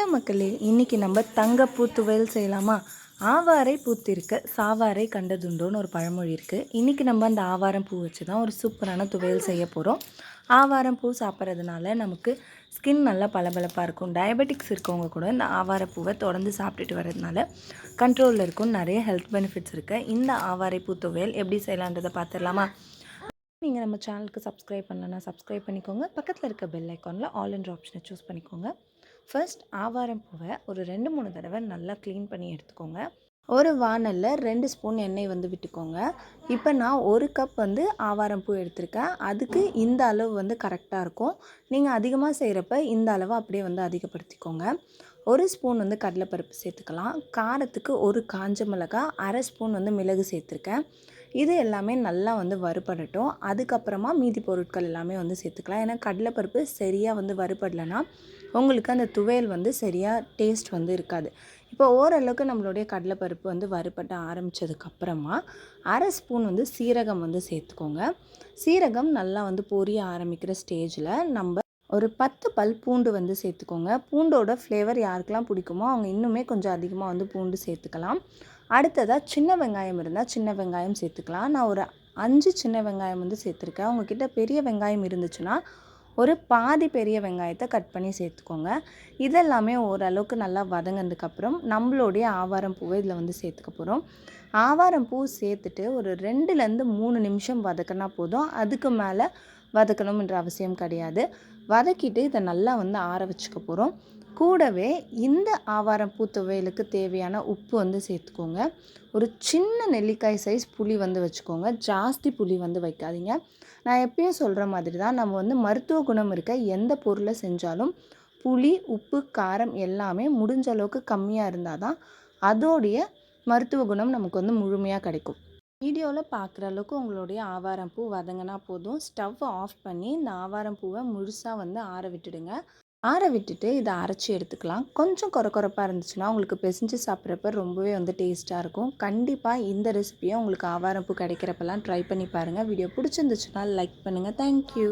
Hello மக்களே இன்றைக்கி நம்ம தங்கப்பூ துவையல் செய்யலாமா? ஆவாரை பூத்திருக்க சாவாரை கண்டதுண்டோன்னு ஒரு பழமொழி இருக்குது இன்றைக்கி நம்ம அந்த ஆவாரம் பூ வச்சு தான் ஒரு சூப்பரான துவையல் செய்ய போகிறோம் ஆவாரம் பூ சாப்பிட்றதுனால நமக்கு ஸ்கின் நல்லா பளபளப்பாக இருக்கும். டயபெட்டிக்ஸ் இருக்கவங்க கூட இந்த ஆவார பூவை தொடர்ந்து சாப்பிட்டுட்டு வர்றதுனால கண்ட்ரோலில் இருக்கும். நிறைய ஹெல்த் பெனிஃபிட்ஸ் இருக்குது இந்த ஆவாரை பூ துவையல் எப்படி செய்யலான்றதை பார்த்துடலாமா நீங்கள் நம்ம சேனலுக்கு சப்ஸ்கிரைப் பண்ணலன்னா சப்ஸ்கிரைப் பண்ணிக்கோங்க. பக்கத்தில் இருக்க பெல் ஐக்கானில் ஆல் என்ற ஆப்ஷனை சூஸ் பண்ணிக்கோங்க. ஃபர்ஸ்ட் ஆவாரம் பூவை ஒரு ரெண்டு மூணு தடவை நல்லா க்ளீன் பண்ணி எடுத்துக்கோங்க. ஒரு வானலில் ரெண்டு ஸ்பூன் எண்ணெய் வந்து விட்டுக்கோங்க. இப்போ நான் ஒரு கப் வந்து ஆவாரம் பூ எடுத்திருக்கேன். அதுக்கு இந்த அளவு வந்து கரெக்டாக இருக்கும். நீங்கள் அதிகமாக செய்கிறப்ப இந்த அளவை அப்படியே வந்து அதிகப்படுத்திக்கோங்க. ஒரு ஸ்பூன் வந்து கடலைப்பருப்பு சேர்த்துக்கலாம். காரத்துக்கு ஒரு காஞ்ச மிளகா அரை ஸ்பூன் வந்து மிளகு சேர்த்துருக்கேன். இது எல்லாமே நல்லா வந்து வறுபடட்டும். அதுக்கப்புறமா மீதி பொருட்கள் எல்லாமே வந்து சேர்த்துக்கலாம். ஏன்னா கடலைப்பருப்பு சரியாக வந்து வறுபடலைன்னா உங்களுக்கு அந்த துவையல் வந்து சரியாக டேஸ்ட் வந்து இருக்காது. இப்போ ஓரளவுக்கு நம்மளுடைய கடலைப்பருப்பு வந்து வறுபட்ட ஆரம்பித்ததுக்கப்புறமா அரை ஸ்பூன் வந்து சீரகம் வந்து சேர்த்துக்கோங்க. சீரகம் நல்லா வந்து பொரிய ஆரம்பிக்கிற ஸ்டேஜில் நம்ம ஒரு பத்து பல் பூண்டு வந்து சேர்த்துக்கோங்க. பூண்டோட ஃப்ளேவர் யாருக்கெல்லாம் பிடிக்குமோ அவங்க இன்னுமே கொஞ்சம் அதிகமாக வந்து பூண்டு சேர்த்துக்கலாம். அடுத்ததாக சின்ன வெங்காயம் இருந்தால் சின்ன வெங்காயம் சேர்த்துக்கலாம். நான் ஒரு அஞ்சு சின்ன வெங்காயம் வந்து சேர்த்துருக்கேன். உங்ககிட்ட பெரிய வெங்காயம் இருந்துச்சுன்னா ஒரு பாதி பெரிய வெங்காயத்தை கட் பண்ணி சேர்த்துக்கோங்க. இதெல்லாமே ஓரளவுக்கு நல்லா வதங்கினதுக்கப்புறம் நம்மளுடைய ஆவாரம் பூவை இதில் வந்து சேர்த்துக்க போகிறோம் ஆவாரம் பூ சேர்த்துட்டு ஒரு ரெண்டுலேருந்து மூணு நிமிஷம் வதக்கினா போதும். அதுக்கு மேலே வதக்கணும்ன்ற அவசியம் கிடையாது. வதக்கிட்டு இதை நல்லா வந்து ஆற வச்சுக்க போகிறோம் கூடவே இந்த ஆவாரம் பூ துவையலுக்கு தேவையான உப்பு வந்து சேர்த்துக்கோங்க. ஒரு சின்ன நெல்லிக்காய் சைஸ் புளி வந்து வச்சுக்கோங்க. ஜாஸ்தி புளி வந்து வைக்காதீங்க. நான் எப்பயும் சொல்கிற மாதிரி தான் நம்ம வந்து மருத்துவ குணம் இருக்க எந்த பொருளை செஞ்சாலும் புளி உப்பு காரம் எல்லாமே முடிஞ்ச அளவுக்கு கம்மியாக இருந்தால் தான் அதோடைய மருத்துவ குணம் நமக்கு வந்து முழுமையாக கிடைக்கும். வீடியோவில் பார்க்குற அளவுக்கு உங்களுடைய ஆவாரம் பூ வதங்கினா போதும். ஸ்டவ் ஆஃப் பண்ணி இந்த ஆவாரம் பூவை முழுசாக வந்து ஆற விட்டுடுங்க. ஆற விட்டுட்டு இதை அரைச்சி எடுத்துக்கலாம். கொஞ்சம் குறை குறைப்பாக இருந்துச்சுன்னா உங்களுக்கு பிசைஞ்சு சாப்பிட்றப்ப ரொம்பவே வந்து டேஸ்ட்டாக இருக்கும். கண்டிப்பாக இந்த ரெசிபியை உங்களுக்கு ஆவாரம்பூ கிடைக்கிறப்பெல்லாம் ட்ரை பண்ணி பாருங்கள் வீடியோ பிடிச்சிருந்துச்சுன்னா லைக் பண்ணுங்கள் தேங்க்யூ